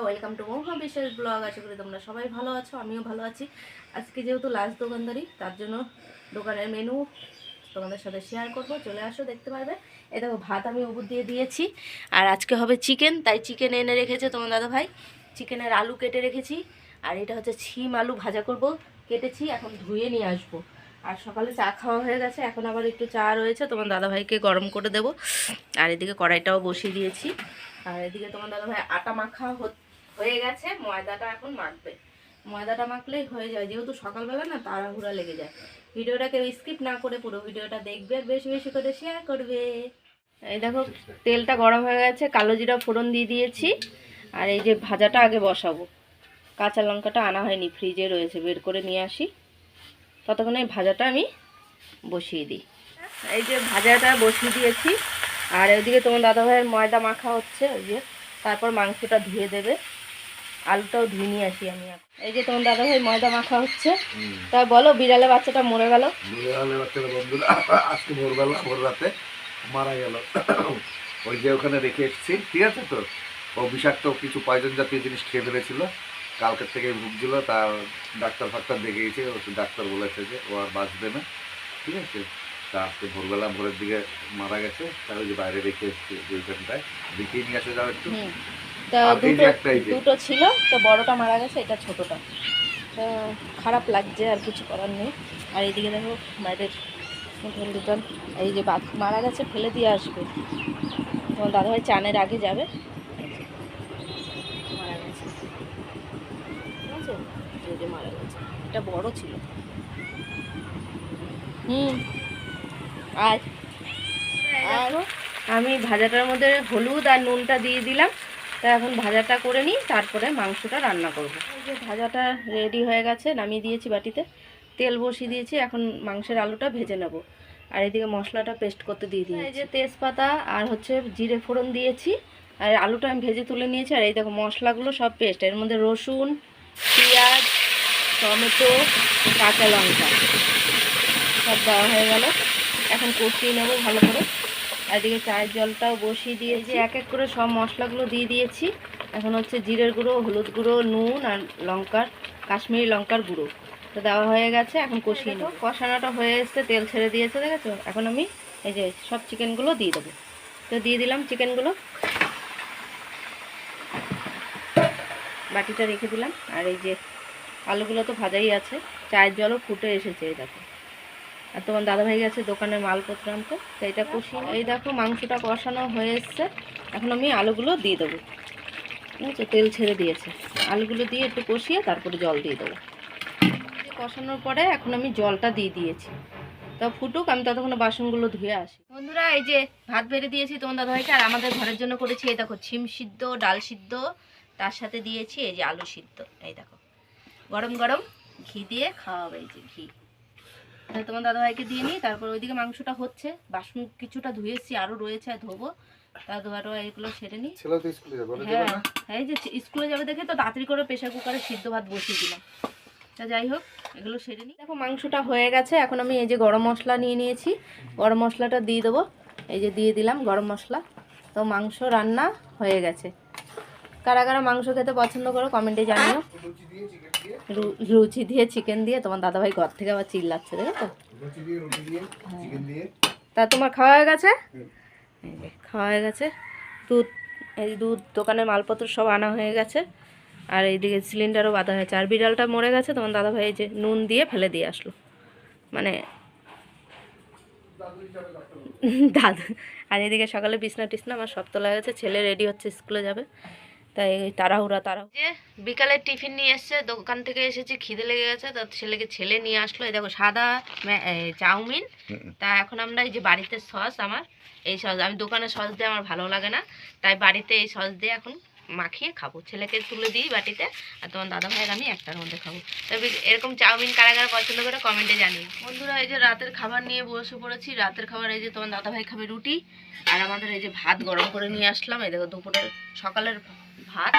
Welcome to মহা blog আশা করি তোমরা সবাই ভালো আছো, আমিও ভালো আছি। আজকে যেহেতু লাস্ট দোকানদারি, তার জন্য দোকানের মেনু তোমাদের সাথে শেয়ার করব। চলে আসো, দেখতে পারবে? এই দেখো, ভাত আমি উপর দিয়ে দিয়েছি। আর আজকে হবে চিকেন তাই চিকেন এনে রেখেছে তোমার দাদা ভাই চিকেনের আলু কেটে রেখেছি। আর এটা হচ্ছে ছিম আলু ভাজা করব। কেটেছি, এখন ধুয়ে নিয়ে আসব। আর সকালে চা খাওয়া হয়ে গেছে, এখন আবার একটু চা রয়েছে, তোমার দাদাভাইকে গরম করে দেবো। আর এদিকে কড়াইটাও বসিয়ে দিয়েছি। আর এদিকে তোমার দাদাভাই আটা মাখা হত- হয়ে গেছে, ময়দাটা এখন মাখবে। ময়দাটা মাখলেই হয়ে যায়, যেহেতু সকালবেলা না তাড়াহুড়া লেগে যায়। ভিডিওটাকে স্কিপ না করে পুরো ভিডিওটা দেখবে আর বেশি বেশি করে শেয়ার করবে। এই দেখো, তেলটা গরম হয়ে গেছে, কালো জিরা ফোড়ন দিয়ে দিয়েছি, আর এই যে ভাজাটা আগে বসাবো। কাঁচা লঙ্কাটা আনা হয়নি, ফ্রিজে রয়েছে, বের করে নিয়ে আসি। ততক্ষণে ভাজাটা আমি বসিয়ে দিই। এই যে ভাজাটা বসিয়ে দিয়েছি, আর ওইদিকে তোমার দাদাভাইয়ের ময়দা মাখা হচ্ছে, ওই যে। তারপর মাংসটা ধুয়ে দেবে। আলুটাও ধুয়ে নিয়ে আসি আমি। এই যে তোমার দাদাভাই ময়দা মাখা হচ্ছে। তা বলো বিড়ালে বাচ্চাটা মরে গেল? বিড়ালে বাচ্চারা বন্ধুরা আজকে ভোরবেলা ভোর রাতে মারা গেল। ওই যে ওখানে রেখে এসেছি। ঠিক আছে তো? ও বিষাক্ত কিছু পয়জন জাতীয় জিনিস খেয়ে ফেলেছিল। কালকের থেকে ভুগছিল তার ডাক্তার ফাক্তার দেখে গেছে ডাক্তার বলেছে যে ও আর বাঁচবে না। ঠিক আছে? তা আজকে ভোরবেলা ভোরের দিকে মারা গেছে। ওই যে বাইরে রেখে এসেছি যে ওইখানটায় দেখিয়ে নিয়ে আসে যাও একটু। তা আর এই যে। দুটো। দুটো ছিল তো বড়টা মারা গেছে এটা ছোটটা। তো খারাপ লাগছে আর কিছু করার নেই। আর এইদিকে দেখো বাইরের হোটেল দোকান এই যে বাঘ মারা গেছে ফেলে দিয়ে আসবে। তোমার দাদাভাই চানের আগে যাবে। মারা গেছে। ঠিক আছে? এই যে মারা গেছে। এটা বড় ছিল। হুম। আর আর আমি ভাজাটার মধ্যে হলুদ আর নুনটা দিয়ে দিলাম। তা এখন ভাজাটা করে নিই, তারপরে মাংসটা রান্না করব। যে ভাজাটা রেডি হয়ে গেছে, নামিয়ে দিয়েছি বাটিতে। তেল বসিয়ে দিয়েছি, এখন মাংসের আলুটা ভেজে নেব। আর এদিকে মশলাটা পেস্ট করতে দিয়ে দিই এই যে তেজপাতা আর হচ্ছে জিরে ফোড়ন দিয়েছি, আর আলুটা আমি ভেজে তুলে নিয়েছি। আর এই দেখো মশলাগুলো সব পেস্ট এর মধ্যে রসুন, পেঁয়াজ, টমেটো, কাঁচা লঙ্কা সব দেওয়া হয়ে গেল। এখন কষিয়ে নেব ভালো করে। এদিকে চায়ের জলটাও বসিয়ে দিয়েছি। এক এক করে সব মশলাগুলো দিয়ে দিয়েছি। এখন হচ্ছে জিরের গুঁড়ো হলুদ গুঁড়ো নুন আর লঙ্কার কাশ্মীরি লঙ্কার গুঁড়ো। তো দেওয়া হয়ে গেছে এখন কষিয়ে নেব। কষানোটা হয়ে এসছে তেল ছেড়ে দিয়েছে দেখেছ? এখন আমি এই যে সব চিকেনগুলো দিয়ে দেবো। তো দিয়ে দিলাম চিকেনগুলো। বাটিটা রেখে দিলাম। আর এই যে আলুগুলো তো ভাজাই আছে চায়ের জলও ফুটে এসেছে এই দেখো। আর তোমার দাদাভাই গেছে দোকানের মালপত্র আনতে, তো এটা কষিয়ে এই দেখো, মাংসটা কষানো হয়ে এসছে এখন আমি আলুগুলো দিয়ে দেবো। ঠিক তেল ছেড়ে দিয়েছে। আলুগুলো দিয়ে একটু কষিয়ে তারপরে জল দিয়ে দেবো। কষানোর পরে এখন আমি জলটা দিয়ে দিয়েছি। তা ফুটুক, আমি ততক্ষণ বাসনগুলো ধুয়ে আসি। বন্ধুরা, এই যে ভাত বেড়ে দিয়েছি তোমার দাদাভাইকে, আর আমাদের ঘরের জন্য করেছি, এই দেখো, ছিম সিদ্ধ, ডাল সিদ্ধ, তার সাথে দিয়েছি এই যে আলু সিদ্ধ। এই দেখো, গরম গরম ঘি দিয়ে খাওয়াবে এই যে ঘি। তোমার দাদাভাইকে দিয়ে নিই তারপর ওইদিকে মাংসটা হচ্ছে। বাসন কিছুটা ধুয়েছি আরও রয়েছে আর ধোবো। সেরে নিই। হ্যাঁ এই যে স্কুলে যাবে দেখে তো তাড়াতাড়ি করে প্রেশার কুকারে সিদ্ধ ভাত বসিয়ে দিলাম। তা যাই হোক এগুলো সেরে নিই। দেখো মাংসটা হয়ে গেছে। এখন আমি এই যে গরম মশলা নিয়ে নিয়েছি। গরম মশলাটা দিয়ে দেবো। এই যে দিয়ে দিলাম গরম মশলা। তো মাংস রান্না হয়ে গেছে। কারা কারা মাংস খেতে পছন্দ করো কমেন্টে জানিও। রুচি দিয়ে চিকেন দিয়ে তোমার দাদাভাই ঘর থেকে আবার চিল্লাচ্ছে দেখো তো তোমার খাওয়া হয়ে গেছে? খাওয়া হয়ে গেছে। দুধ এই দুধ দোকানের মালপত্র সব আনা হয়ে গেছে। আর এইদিকে সিলিন্ডারও বাঁধা হয়েছে। আর বিড়ালটা মরে গেছে তোমার দাদাভাই যে নুন দিয়ে ফেলে দিয়ে আসলো। মানে দাদু আর এদিকে সকালে বিছনা টিসনা আমার সব তোলা গেছে ছেলে রেডি হচ্ছে স্কুলে যাবে। তাই এই তাড়াহুড়া। তারা যে বিকালে টিফিন নিয়ে এসছে দোকান থেকে এসেছি খিদে লেগে গেছে তো ছেলেকে ছেলে নিয়ে আসলো। এই দেখো সাদা চাউমিন। তা এখন আমরা এই যে বাড়িতে সস আমার এই সস আমি দোকানে সস দিয়ে আমার ভালো লাগে না। তাই বাড়িতে এই সস দিয়ে এখন মাখিয়ে খাব। ছেলেকে তুলে দিই বাটিতে আর তোমার দাদা ভাইয়ের আমি একটার মধ্যে খাব। তবে এরকম চাউমিন কারা কারা পছন্দ করে কমেন্টে জানি বন্ধুরা, এই যে রাতের খাবার নিয়ে বসে পড়েছি, রাতের খাবার এই যে তোমার দাদা ভাই খাবে রুটি আর আমাদের এই যে ভাত গরম করে নিয়ে আসলাম। এই দেখো দুপুরের সকালের ভাত,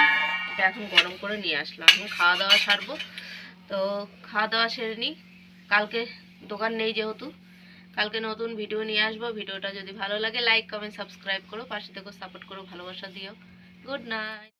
এটা এখন গরম করে নিয়ে আসলাম। এখন খাওয়া দাওয়া সারবো। তো খাওয়া দাওয়া সেরে নিই। কালকে দোকান নেই যেহেতু, কালকে নতুন ভিডিও নিয়ে আসব। ভিডিওটা যদি ভালো লাগে লাইক কমেন্ট সাবস্ক্রাইব করো। পাশে থেকে সাপোর্ট করো, ভালোবাসা দিও। Good night